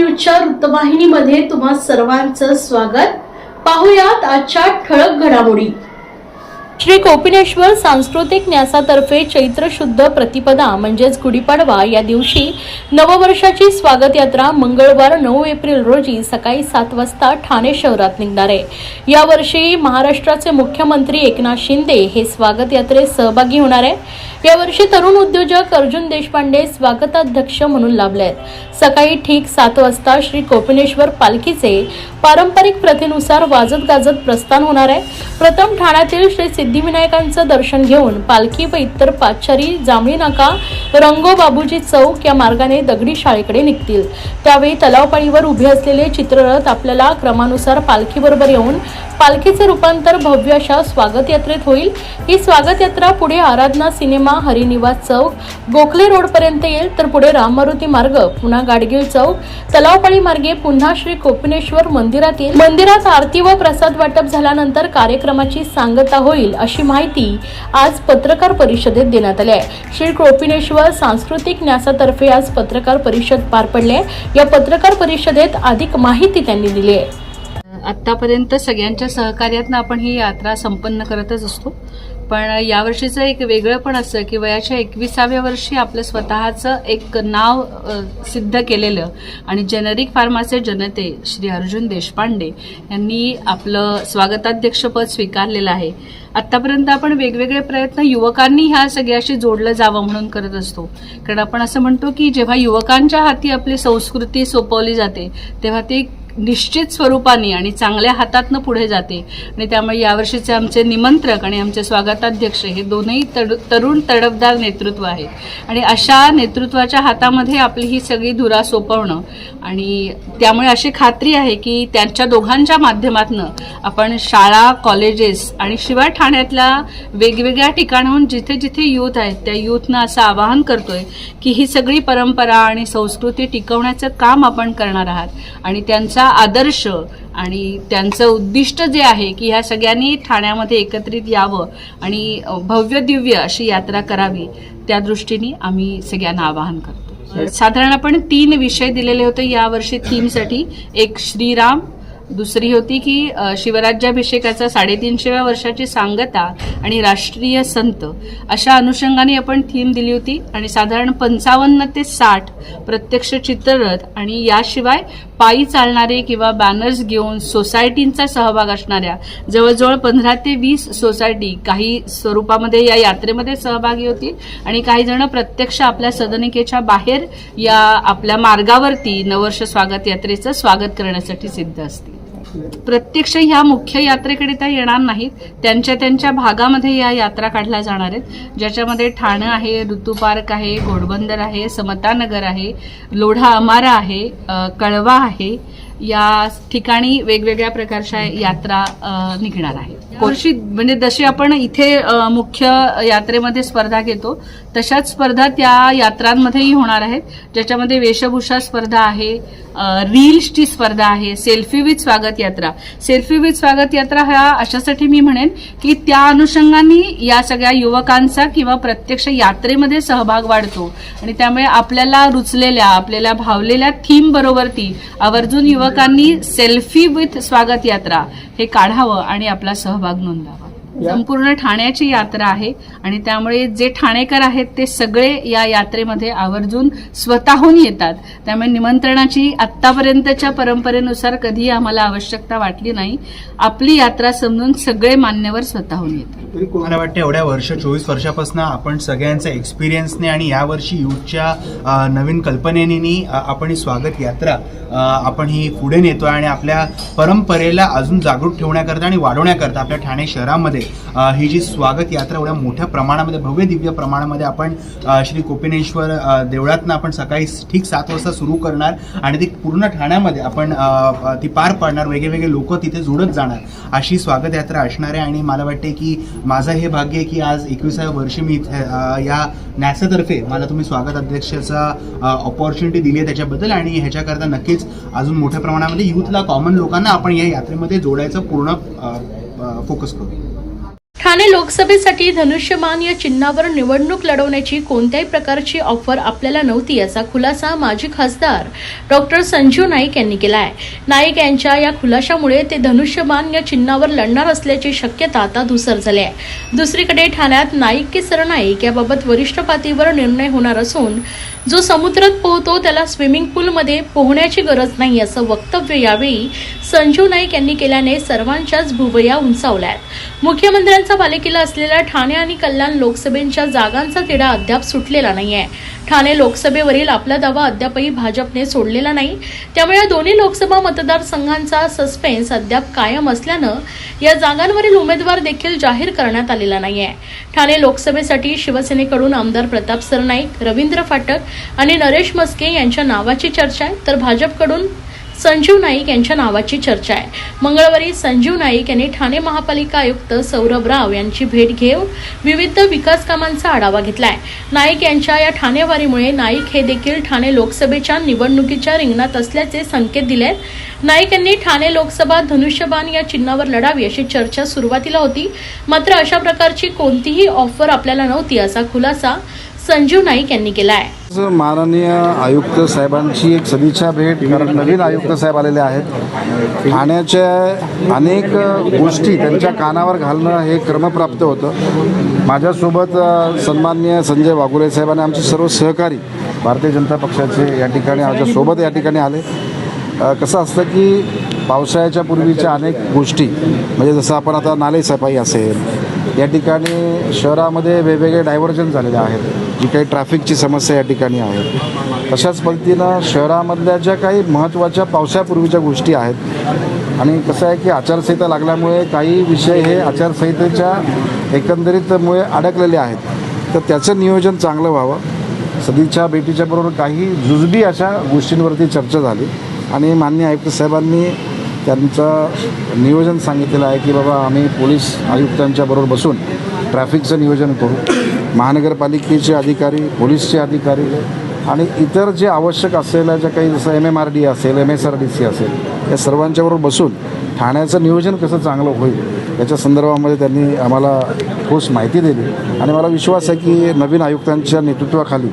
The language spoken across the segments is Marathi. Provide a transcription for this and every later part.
न्यूजच्या वृत्तवाहिनीमध्ये तुम्हा सर्वांचं स्वागत. पाहुयात आजच्या ठळक घडामोडी. श्री कोपिनेश्वर सांस्कृतिक न्यासातर्फे चैत्र शुद्ध प्रतिपदा म्हणजेच गुढीपाडवा या दिवशी नववर्षाची स्वागत यात्रा मंगळवार नऊ एप्रिल रोजी सकाळी सात वाजता ठाणे शहरात निघणार आहे. यावर्षी महाराष्ट्राचे मुख्यमंत्री एकनाथ शिंदे हे स्वागत यात्रेत सहभागी होणार आहे. यावर्षी तरुण उद्योजक अर्जुन देशपांडे स्वागताध्यक्ष म्हणून लाभले आहेत. सकाळी ठीक सात वाजता श्री कोपिनेश्वर पालखीचे पारंपरिक प्रथेनुसार वाजत गाजत प्रस्थान होणार आहे. प्रथम ठाण्यातील श्री सिद्धिविनायकांचं दर्शन घेऊन पालखी व इतर पाचारी जांभळी नाका रंगो बाबूजी चौक या मार्गाने दगडी शाळेकडे निघतील. त्यावेळी तलावपाळीवर उभे असलेले चित्ररथ आपल्याला क्रमानुसार पालखीबरोबर येऊन पालखीचे रूपांतर भव्य अशा स्वागत यात्रेत होईल. ही स्वागत यात्रा पुढे आराधना सिनेमा हरिनिवास चौक गोखले रोड पर्यंत येईल. तर पुढे राम मारुती मार्ग पुन्हा गाडगीळ चौक तलावपाळी मार्गे पुन्हा श्री कोपिनेश्वर मंदिरात येईल. मंदिरात आरती व प्रसाद वाटप झाल्यानंतर कार्यक्रमाची सांगता होईल अशी माहिती आज पत्रकार परिषदेत देण्यात आली आहे. श्री कोपिनेश्वर सांस्कृतिक न्यासातर्फे आज पत्रकार परिषद पार पडले या पत्रकार परिषदेत अधिक माहिती त्यांनी दिली आहे. आत्तापर्यंत सगळ्यांच्या सहकार्यातनं आपण ही यात्रा संपन्न करतच असतो. पण यावर्षीचं एक वेगळं पण असं की वयाच्या एकविसाव्या वर्षी आपलं स्वतःचं एक नाव सिद्ध केलेलं. आणि जेनरिक फार्माचे जनते श्री अर्जुन देशपांडे यांनी आपलं स्वागताध्यक्षपद स्वीकारलेलं आहे. आत्तापर्यंत आपण वेगवेगळे प्रयत्न युवकांनी ह्या सगळ्याशी जोडलं जावं म्हणून करत असतो. कारण आपण असं म्हणतो की जेव्हा युवकांच्या हाती आपली संस्कृती सोपवली जाते तेव्हा ती निश्चित स्वरूपाने आणि चांगल्या हातातनं पुढे जाते. आणि त्यामुळे यावर्षीचे आमचे निमंत्रक आणि आमचे स्वागताध्यक्ष हे दोनही तड तरुण तडफदार नेतृत्व आहे आणि अशा नेतृत्वाच्या हातामध्ये आपली ही सगळी धुरा सोपवणं आणि त्यामुळे अशी खात्री आहे की त्यांच्या दोघांच्या माध्यमातनं आपण शाळा कॉलेजेस आणि शिवाय ठाण्यातल्या वेगवेगळ्या ठिकाणाहून जिथे जिथे यूथ आहेत त्या यूथनं असं आवाहन करतोय की ही सगळी परंपरा आणि संस्कृती टिकवण्याचं काम आपण करणार आहात. आणि त्यांचा आदर्श आणि त्यांचं उद्दिष्ट जे आहे की ह्या सगळ्यांनी ठाण्यामध्ये एकत्रित यावं आणि भव्य दिव्य अशी यात्रा करावी त्या दृष्टीने आम्ही सगळ्यांना आवाहन करतो. साधारण आपण तीन विषय दिलेले होते यावर्षी थीमसाठी. एक श्रीराम दुसरी होती की शिवराज्याभिषेकाचा साडेतीनशेव्या वर्षाची सांगता आणि राष्ट्रीय संत. अशा अनुषंगाने आपण थीम दिली होती आणि साधारण पंचावन्न ते साठ प्रत्यक्ष चित्ररथ आणि याशिवाय पायी चालणारे किंवा बॅनर्स घेऊन सोसायटींचा सहभाग असणाऱ्या जवळजवळ पंधरा ते वीस सोसायटी काही स्वरूपामध्ये या यात्रेमध्ये सहभागी होतील. आणि काही जण प्रत्यक्ष आपल्या सदनिकेच्या बाहेर या आपल्या मार्गावरती नववर्ष स्वागत यात्रेचं स्वागत करण्यासाठी सिद्ध असतील. प्रत्यक्ष ह्या मुख्य यात्रेकडे त्या येणार नाहीत. त्यांच्या त्यांच्या भागामध्ये या यात्रा काढल्या जाणार आहेत. ज्याच्यामध्ये ठाणं आहे ऋतू पार्क आहे घोडबंदर आहे समतानगर आहे लोढा अमारा आहे कळवा आहे. या ठिकाणी वेगवेगळ्या प्रकारच्या यात्रा निघणार आहेत. वर्षी म्हणजे जशी आपण इथे मुख्य यात्रेमध्ये स्पर्धा घेतो तशाच स्पर्धा त्या यात्रांमध्येही होणार आहेत. ज्याच्यामध्ये वेशभूषा स्पर्धा आहे रील्सची स्पर्धा आहे सेल्फी विथ स्वागत यात्रा. सेल्फी विथ स्वागत यात्रा ह्या अशासाठी मी म्हणेन की त्या अनुषंगाने या सगळ्या युवकांचा किंवा प्रत्यक्ष यात्रेमध्ये सहभाग वाढतो. आणि त्यामुळे आपल्याला रुचलेल्या आपल्याला भावलेल्या थीम बरोबरती आवर्जून युवकांनी सेल्फी विथ स्वागत यात्रा हे काढावं आणि आपला सहभाग नोंदवावा. संपूर्ण ठाण्याची यात्रा आहे आणि त्यामुळे जे ठाणेकर आहेत ते सगळे या यात्रेमध्ये आवर्जून स्वतःहून येतात. त्यामुळे निमंत्रणाची आत्तापर्यंतच्या परंपरेनुसार कधीही आम्हाला आवश्यकता वाटली नाही. आपली यात्रा समजून सगळे मान्यवर स्वतःहून येतात. मला वाटतं एवढ्या वर्ष चोवीस वर्षापासून आपण सगळ्यांच्या एक्सपिरियन्सने आणि यावर्षी युथच्या नवीन कल्पनेने आपण ही स्वागत यात्रा आपण ही पुढे नेतोय आणि आपल्या परंपरेला अजून जागृत ठेवण्याकरता आणि वाढवण्याकरता आपल्या ठाणे शहरामध्ये ही जी स्वागत यात्रा एवढ्या मोठ्या प्रमाणामध्ये भव्य दिव्य प्रमाणामध्ये आपण श्री कोपिनेश्वर देवळातनं आपण सकाळी ठीक सात वाजता सुरू करणार आणि ती पूर्ण ठाण्यामध्ये आपण ती पार पाडणार वेगळे लोक तिथे जोडत जाणार. अशी स्वागत यात्रा असणार आहे आणि मला वाटते की माझं हे भाग्य आहे की आज एकविसाव्या वर्षी मी इथे, या नॅसातर्फे मला तुम्ही स्वागत अध्यक्षाचा ऑपॉर्च्युनिटी दिली आहे त्याच्याबद्दल आणि ह्याच्याकरता नक्कीच अजून मोठ्या प्रमाणामध्ये युथला कॉमन लोकांना आपण या यात्रेमध्ये जोडायचं पूर्ण फोकस करू. ठाणे लोकसभेसाठी धनुष्यमान या चिन्हावर निवडणूक लढवण्याची कोणत्याही प्रकारची ऑफर आपल्याला नव्हती याचा खुलासा माजी खासदार डॉक्टर संजीव नाईक यांनी केला आहे नाईक यांच्या या खुलाशामुळे ते धनुष्यमान या चिन्हावर लढणार असल्याची शक्यता आता धुसर झाली आहे. दुसरीकडे ठाण्यात नाईक की सरनाईक याबाबत वरिष्ठ पातळीवर निर्णय होणार असून जो समुद्रात पोहतो त्याला स्विमिंग पूलमध्ये पोहण्याची गरज नाही असं वक्तव्य यावेळी संजू नाईक यांनी केल्याने सर्वांच्याच भुवया उंचावल्या आहेत. मुख्यमंत्र्यांचा पालिकेला असलेल्या ठाणे आणि कल्याण लोकसभेच्या जागांचा तिढा अद्याप सुटलेला नाहीये. ठाणे लोकसभेवरील आपला दावा अद्यापही भाजपने सोडलेला नाही. त्यामुळे या दोन्ही लोकसभा मतदारसंघांचा सस्पेन्स अद्याप कायम असल्यानं या जागांवरील उमेदवार देखील जाहीर करण्यात आलेला नाहीये. ठाणे लोकसभेसाठी शिवसेनेकडून आमदार प्रताप सरनाईक रवींद्र फाटक आणि नरेश मस्के यांच्या नावाची चर्चा आहे. तर भाजपकडून संजीव नाईक यांच्या नावाची चर्चा आहे. मंगळवारी संजीव नाईक यांनी ठाणे महापालिका आयुक्त सौरभ राव यांची भेट घेऊन विविध विकास कामांचा आढावा घेतलाय. नाईक यांच्या या ठाणेवारीमुळे नाईक हे देखील ठाणे लोकसभेच्या निवडणुकीच्या रिंगणात असल्याचे संकेत दिले आहेत नाईक यांनी ठाणे लोकसभा धनुष्यबाण या चिन्हावर लढावी अशी चर्चा सुरुवातीला होती. मात्र अशा प्रकारची कोणतीही ऑफर आपल्याला नव्हती असा खुलासा संजीव नाईक यांनी केला आहे आज माननीय आयुक्त साहेबांची एक सदिच्छा भेट कारण नवीन आयुक्त साहेब आलेले आहेत. ठाण्याच्या अनेक गोष्टी त्यांच्या कानावर घालणं हे क्रमप्राप्त होतं. माझ्यासोबत सन्मान्य सन्माननीय संजय वाघुरे साहेब आणि आमचे सर्व सहकारी भारतीय जनता पक्षाचे या ठिकाणी आमच्यासोबत या ठिकाणी आले. कसं असतं की पावसाळ्याच्या पूर्वीच्या अनेक गोष्टी म्हणजे जसं आपण आता नाले सफाई असेल या ठिकाणी शहरामध्ये वेगवेगळे डायव्हर्जन झालेले आहेत. जी काही ट्रॅफिकची समस्या या ठिकाणी आहे. तशाच पद्धतीनं शहरामधल्या ज्या काही महत्त्वाच्या पावसापूर्वीच्या गोष्टी आहेत आणि कसं आहे की आचारसंहिता लागल्यामुळे काही विषय हे आचारसंहितेच्या एकंदरीतमुळे अडकलेले आहेत. तर त्याचं नियोजन चांगलं व्हावं. सदीच्या भेटीच्या बरोबर काही जुजबी अशा गोष्टींवरती चर्चा झाली. आणि माननीय आयुक्त साहेबांनी त्यांचं नियोजन सांगितलेलं आहे की बाबा आम्ही पोलीस आयुक्तांच्या बरोबर बसून ट्रॅफिकचं नियोजन करू. महानगरपालिकेचे अधिकारी पोलीसचे अधिकारी आणि इतर जे आवश्यक असलेल्या ज्या काही जसं एम एम आर डी असेल M S R D C असेल या सर्वांच्याबरोबर बसून ठाण्याचं नियोजन कसं चांगलं होईल याच्या संदर्भामध्ये त्यांनी आम्हाला ठोस माहिती दिली. आणि मला विश्वास आहे की नवीन आयुक्तांच्या नेतृत्वाखाली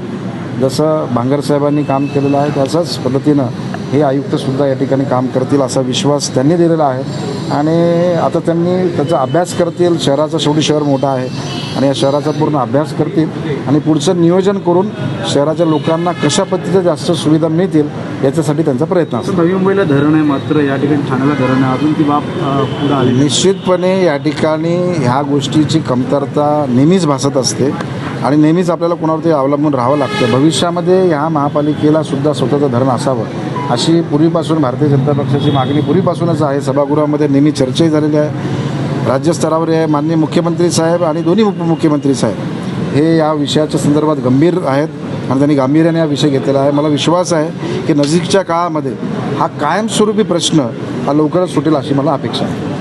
जसं भांगर साहेबांनी काम केलेलं आहे त्याच्याच पद्धतीनं हे आयुक्तसुद्धा या ठिकाणी काम करतील असा विश्वास त्यांनी दिलेला आहे. आणि आता त्यांनी त्याचा अभ्यास करतील. शहराचं शेवटी शहर मोठं आहे. आणि या शहराचा पूर्ण अभ्यास करतील. आणि पुढचं नियोजन करून शहराच्या लोकांना कशा पद्धतीच्या जास्त सुविधा मिळतील याच्यासाठी त्यांचा प्रयत्न असतो. नवी मुंबईला धरण आहे मात्र या ठिकाणी ठाण्याला धरण आहे. अजून ती बाब पुढे आली. निश्चितपणे या ठिकाणी ह्या गोष्टीची कमतरता नेहमीच भासत असते. आणि नेहमीच आपल्याला कोणावरती अवलंबून राहावं लागतं. भविष्यामध्ये ह्या महापालिकेला सुद्धा स्वतःचं धरण असावं. अशी पूर्वीपासून भारतीय जनता पक्षाची मागणी पूर्वीपासूनच आहे. सभागृहामध्ये नेहमी चर्चाही झालेली आहे. राज्यस्तरावर आहे माननीय मुख्यमंत्री साहेब आणि दोन्ही उपमुख्यमंत्री साहेब हे या विषयाच्या संदर्भात गंभीर आहेत आणि त्यांनी गांभीर्याने हा विषय घेतलेला आहे. मला विश्वास आहे की नजीकच्या काळामध्ये हा कायमस्वरूपी प्रश्न हा लवकरच सुटेल अशी मला अपेक्षा आहे.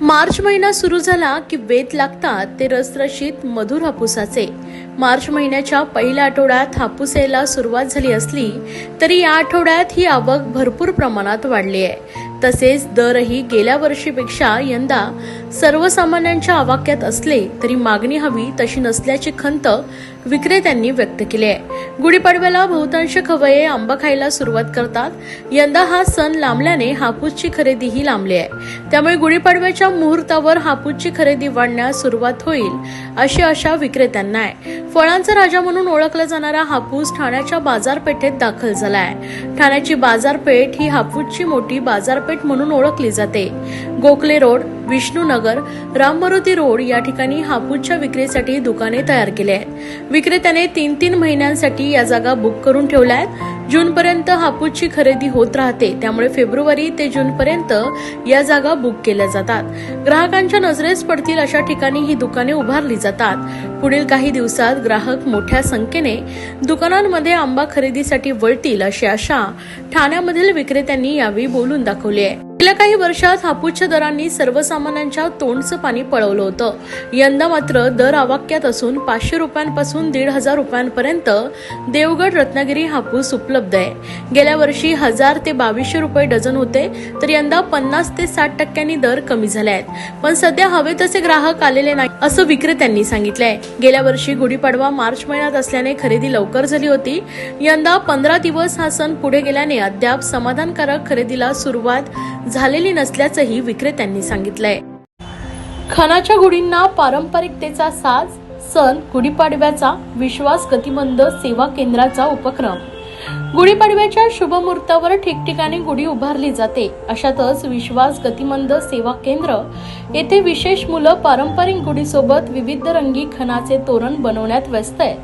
मार्च महिना सुरू झाला की वेध लागतात ते रसरशीत मधुर हापुसाचे. मार्च महिन्याच्या पहिल्या आठवड्यात हापूस यायला सुरुवात झाली असली तरी या आठवड्यात ही आवक भरपूर प्रमाणात वाढली आहे. तसेच दरही गेल्या वर्षीपेक्षा यंदा सर्वसामान्यांच्या आवाक्यात असले तरी मागणी हवी तशी नसल्याची खंत विक्रेत्यांनी व्यक्त केली आहे. गुढीपाडव्याला बहुतांश खवये आंबा खायला सुरुवात करतात. यंदा हा सण लांबल्याने हापूसची खरेदीही लांबली आहे. त्यामुळे गुढीपाडव्याच्या मुहूर्तावर हापूसची खरेदी वाढण्यास सुरुवात होईल अशी आशा विक्रेत्यांना आहे. फळांचा राजा म्हणून ओळखला जाणारा हापूस ठाण्याच्या बाजारपेठेत दाखल झाला आहे ठाण्याची बाजारपेठ ही हापूसची मोठी बाजारपेठ म्हणून ओळखली जाते. गोखले रोड विष्णुनगर राममारुती रोड या ठिकाणी हापूसच्या विक्रीसाठी दुकाने तयार केली आहेत. विक्रेत्याने तीन तीन महिन्यांसाठी या जागा बुक करून ठेवल्या आहेत. जूनपर्यंत हापूसची खरेदी होत राहते. त्यामुळे फेब्रुवारी ते जूनपर्यंत या जागा बुक केल्या जातात. ग्राहकांच्या नजरेस पडतील अशा ठिकाणी ही दुकाने उभारली जातात. पुढील काही दिवसात ग्राहक मोठ्या संख्येने दुकानांमध्ये आंबा खरेदीसाठी वळतील अशी आशा ठाण्यामधील विक्रेत्यांनी यावेळी बोलून दाखवली आहे. गेल्या काही वर्षात हापूसच्या दरांनी सर्वसामान्यांच्या तोंडचं पाणी पळवलं होतं. यंदा मात्र दर आवाक्यात असून पाचशे रुपयांपासून दीड हजार रुपयांपर्यंत देवगड रत्नागिरी हापूस उपलब्ध आहे. गेल्या वर्षी हजार ते बावीसशे रुपये डझन होते तर यंदा पन्नास ते साठ टक्क्यांनी दर कमी झाले आहेत. पण सध्या हवे तसे ग्राहक आलेले नाही असं विक्रेत्यांनी सांगितलंय. गेल्या वर्षी गुढीपाडवा मार्च महिन्यात असल्याने खरेदी लवकर झाली होती. यंदा पंधरा दिवस हा सण पुढे गेल्याने अद्याप समाधानकारक खरेदीला सुरुवात झालेली नसल्याचंही विक्रेत्यांनी सांगितलंय. खणाच्या गुढींना पारंपरिकतेचा साज सण गुढीपाडव्याचा विश्वास गतिमंद सेवा केंद्राचा उपक्रम. गुढीपाडव्याच्या शुभमुहूर्तावर ठिकठिकाणी गुढी उभारली जाते. अशातच विश्वास गतिमंद सेवा केंद्र येथे विशेष मुलं पारंपरिक गुढीसोबत विविध रंगी खणाचे तोरण बनवण्यात व्यस्त आहेत.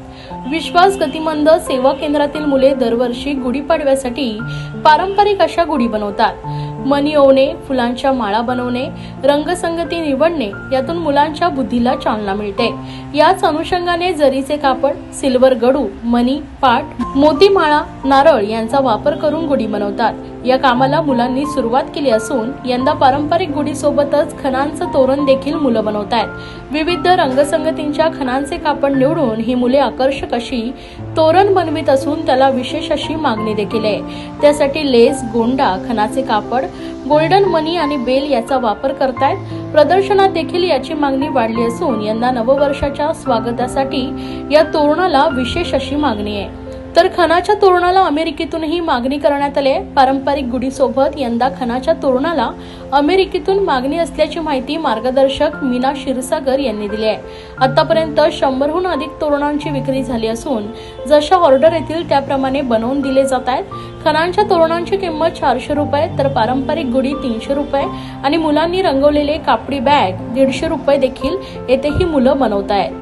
विश्वास गतिमंद सेवा केंद्रातील मुले दरवर्षी गुढीपाडव्यासाठी पारंपरिक अशा गुढी बनवतात. मणी ओवणे फुलांच्या माळा बनवणे रंगसंगती निवडणे यातून मुलांच्या बुद्धीला चालना मिळते. याच अनुषंगाने जरीचे कापड सिल्वर गडू मणी पाट मोती माळा नारळ यांचा वापर करून गुढी बनवतात. या कामाला मुलांनी सुरुवात केली असून यंदा पारंपरिक गुढीसोबतच खणांचं तोरण देखील मुलं बनवत आहेत. विविध रंगसंगतींच्या खणांचे कापड निवडून ही मुले आकर्षक अशी तोरण बनवित असून त्याला विशेष अशी मागणी देखील आहे. त्यासाठी लेस गोंडा खणाचे कापड गोल्डन मनी आणि बेल याचा वापर करतायत. प्रदर्शनात देखील याची मागणी वाढली असून यंदा नववर्षाच्या स्वागतासाठी या तोरणाला विशेष अशी मागणी आहे. तर खणाच्या तोरणाला अमेरिकेतूनही मागणी करण्यात आली आहे. पारंपरिक गुढीसोबत यंदा खणाच्या तोरणाला अमेरिकेतून मागणी असल्याची माहिती मार्गदर्शक मीना क्षीरसागर यांनी दिली आहे. आतापर्यंत शंभरहून अधिक तोरणांची विक्री झाली असून जशा ऑर्डर येतील त्याप्रमाणे बनवून दिले जात आहेत. खणांच्या तोरणांची किंमत चारशे रुपये तर पारंपरिक गुढी तीनशे रुपये आणि मुलांनी रंगवलेले कापडी बॅग दीडशे रुपये देखील येथे ही मुलं बनवत आहेत.